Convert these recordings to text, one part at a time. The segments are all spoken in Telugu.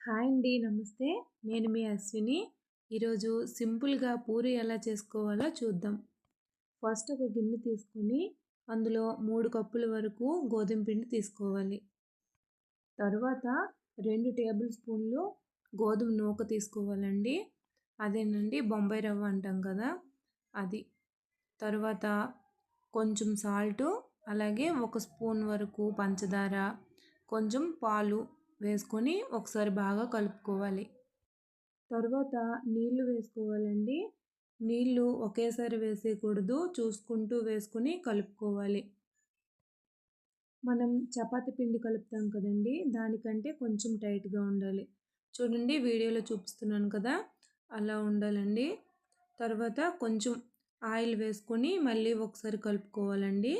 హాయ్ అండి నమస్తే. నేను మీ అశ్విని. ఈరోజు సింపుల్గా పూరి ఎలా చేసుకోవాలో చూద్దాం. ఫస్ట్ ఒక గిన్నె తీసుకొని అందులో మూడు కప్పుల వరకు గోధుమ పిండి తీసుకోవాలి. తర్వాత రెండు టేబుల్ స్పూన్లు గోధుమ నూక తీసుకోవాలండి. అదేనండి బొంబాయి రవ్వ అంటాం కదా అది. తర్వాత కొంచెం సాల్టు అలాగే ఒక స్పూన్ వరకు పంచదార కొంచెం పాలు వేసుకొని ఒకసారి బాగా కలుపుకోవాలి. తర్వాత నీళ్ళు వేసుకోవాలండి. నీళ్ళు ఒకేసారి వేసేయకూడదు. చూసుకుంటూ వేసుకుని కలుపుకోవాలి. మనం చపాతి పిండి కలుపుతాం కదండి. దానికంటే కొంచెం టైట్గా ఉండాలి. చూడండి వీడియోలో చూపిస్తున్నాను కదా. అలా ఉండాలండి. తర్వాత కొంచెం ఆయిల్ వేసుకొని మళ్ళీ ఒకసారి కలుపుకోవాలండి.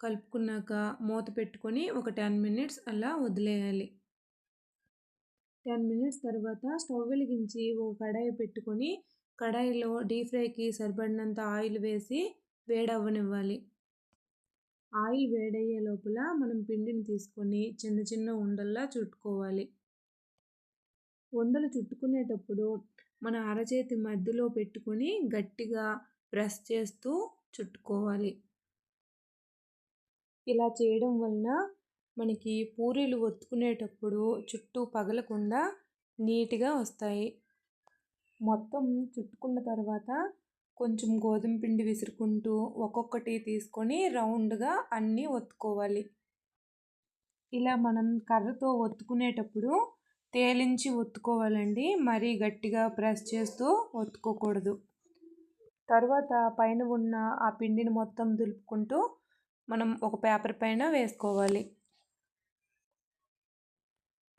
కలుపుకున్నాక మూత పెట్టుకొని ఒక టెన్ మినిట్స్ అలా వదిలేయాలి. టెన్ మినిట్స్ తర్వాత స్టవ్ వెలిగించి ఒక కడాయి పెట్టుకొని కడాయిలో డీప్ ఫ్రైకి సరిపడినంత ఆయిల్ వేసి వేడవ్వనివ్వాలి. ఆయిల్ వేడయ్యే లోపల మనం పిండిని తీసుకొని చిన్న చిన్న ఉండల్లా చుట్టుకోవాలి. ఉండలు చుట్టుకునేటప్పుడు మన అరచేతి మధ్యలో పెట్టుకొని గట్టిగా ప్రెస్ చేస్తూ చుట్టుకోవాలి. ఇలా చేయడం వలన మనకి పూరీలు ఒత్తుకునేటప్పుడు చుట్టూ పగలకుండా నీట్గా వస్తాయి. మొత్తం చుట్టుకున్న తర్వాత కొంచెం గోధుమ పిండి విసురుకుంటూ ఒక్కొక్కటి తీసుకొని రౌండ్గా అన్నీ ఒత్తుకోవాలి. ఇలా మనం కర్రతో ఒత్తుకునేటప్పుడు తేలించి ఒత్తుకోవాలండి. మరీ గట్టిగా ప్రెస్ చేస్తూ ఒత్తుకోకూడదు. తర్వాత పైన ఉన్న ఆ పిండిని మొత్తం దులుపుకుంటూ మనం ఒక పేపర్ పైన వేసుకోవాలి.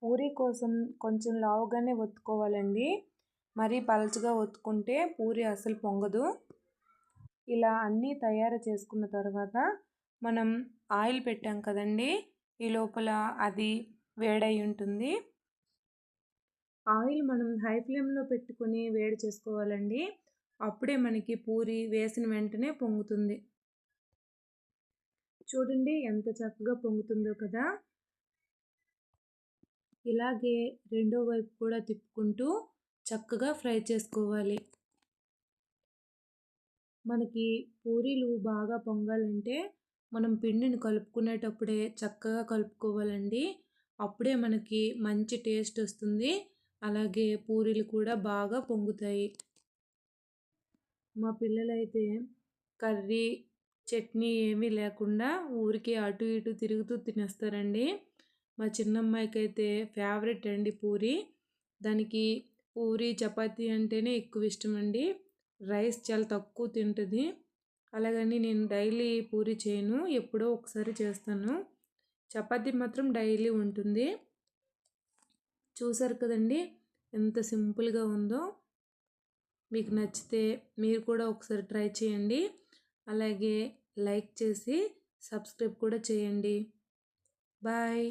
పూరీ కోసం కొంచెం లావుగానే ఒత్తుకోవాలండి. మరీ పలచగా ఒత్తుకుంటే పూరి అసలు పొంగదు. ఇలా అన్నీ తయారు చేసుకున్న తర్వాత మనం ఆయిల్ పెట్టాం కదండి ఈ లోపల అది వేడై ఉంటుంది. ఆయిల్ మనం హై ఫ్లేమ్లో పెట్టుకొని వేడి చేసుకోవాలండి. అప్పుడే మనకి పూరి వేసిన వెంటనే పొంగుతుంది. చూడండి ఎంత చక్కగా పొంగుతుందో కదా! ఇలాగే రెండో వైపు కూడా తిప్పుకుంటూ చక్కగా ఫ్రై చేసుకోవాలి. మనకి పూరీలు బాగా పొంగాలంటే మనం పిండిని కలుపుకునేటప్పుడే చక్కగా కలుపుకోవాలండి. అప్పుడే మనకి మంచి టేస్ట్ వస్తుంది. అలాగే పూరీలు కూడా బాగా పొంగుతాయి. మా పిల్లలైతే కర్రీ చట్నీ ఏమీ లేకుండా ఊరికి అటు ఇటు తిరుగుతూ తినేస్తారండి. మా చిన్నమ్మాయికి అయితే ఫేవరెట్ అండి పూరి. దానికి పూరి చపాతి అంటేనే ఎక్కువ ఇష్టం అండి రైస్ చాలా తక్కువ తింటుంది. అలాగని నేను డైలీ పూరి చేయను. ఎప్పుడో ఒకసారి చేస్తాను. చపాతీ మాత్రం డైలీ ఉంటుంది. చూసారు కదండి ఎంత సింపుల్గా ఉందో. మీకు నచ్చితే మీరు కూడా ఒకసారి ట్రై చేయండి. అలాగే లైక్ చేసి సబ్స్క్రైబ్ కూడా చేయండి. బాయ్.